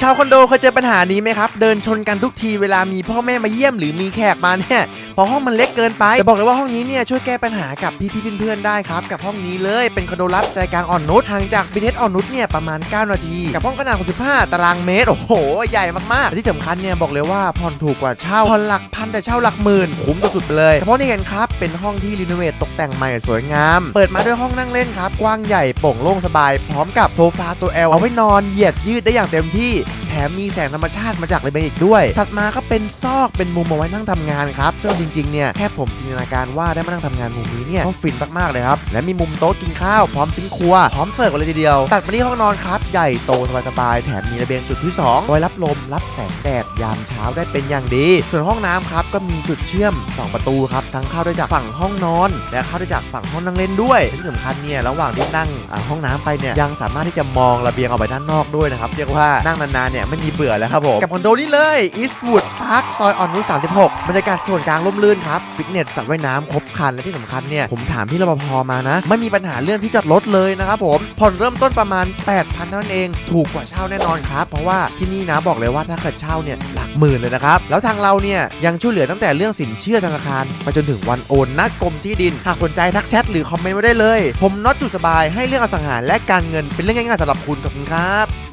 ชาวคอนโดเคยเจอปัญหานี้ไหมครับ เดินชนกันทุกทีเวลามีพ่อแม่มาเยี่ยมหรือมีแขกมาเนี่ย เพอห้องมันเล็กเกินไปแต่บอกเลยว่าห้องนี้เนี่ยช่วยแก้ปัญหากับพี่ๆเพื่อนๆได้ครับกับห้องนี้เลยเป็นคอนโดรับใจกลางอ่อนนุชห่างจากบีเทสอ่อนนุชเนี่ยประมาณ 9 นาที กับห้องขนาด 65 ตารางเมตรโอ้โห ใหญ่มากๆและที่สำคัญเนี่ยบอกเลยว่าผ่อนถูกกว่าเช่าผ่อนหลักพันแต่เช่าหลักหมื่นคุ้มสุดๆเลยเฉพาะที่เห็นครับเป็นห้องที่รีโนเวทตกแต่งใหม่สวยงาม เปิดมาด้วยห้องนั่งเล่นครับกว้างใหญ่โปร่งโล่งสบาย พร้อมกับโซฟาตัว L เอาไว้นอนเหยียดยืดได้อย่างเต็มที่แถมมีแสงธรรมชาติมาจากเลยเบนอีกด้วย ถัดมาก็เป็นซอกเป็นมุมเอาไว้นั่งทำงานครับซึ่งจริงๆเนี่ยแค่ผมจินตนาการว่าได้มานั่งทำงานมุมนี้เนี่ยก็ฟินมากๆเลยครับและมีมุมโต๊ะกินข้าวพร้อมซิงค์ครัวพร้อมเสิร์ฟกันเลยทีเดียวตัดมาที่ห้องนอนครับใหญ่โตสบายๆแถมมีระเบียงจุดที่2ไว้รับลมรับแสงแดด ยามเช้าได้เป็นอย่างดี ส่วนห้องน้ำครับก็มีจุดเชื่อม 2 ประตูครับทั้งเข้าได้จากฝั่งห้องนอน และเข้าได้จากฝั่งห้องนั่งเล่นด้วยที่สำคัญเนี่ยระหว่างที่นั่งห้องน้ำไปเนี่ยยังสามารถที่จะมองระเบียงออกไปด้านนอกด้วยนะครับเรียกว่านั่งนานๆเนี่ยไม่มีเบื่อแล้วครับผมกับคอนโดนี้เลย Eastwood Park ซอยอ่อนนุช36บรรยากาศส่วนกลางร่มรื่นครับฟิตเนสสระว่ายน้ำครบครันและที่สำคัญเนี่ยผมถามพี่รปภมานะ ไม่มีปัญหาเรื่องที่จอดรถเลยนะครับผมผ่อนเริ่มต้นประมาณ 8,000เท่านั้นเอง ถูกกว่าเช่าแน่นอนครับ เพราะว่าที่นี่นะบอกเลยว่าถ้าเกิดเช่าเนี่ยหลักหมื่นเลยนะครับ แล้วทางเราเนี่ยยังช่วยเหลือตั้งแต่เรื่องสินเชื่อธนาคารไปจนถึงวันโอนนักกรมที่ดิน หากสนใจทักแชทหรือคอมเมนต์มาได้เลย ผมน็อตจุดสบายให้เรื่องอสังหาและการเงินเป็นเรื่องง่ายๆสำหรับคุณขอบคุณครับ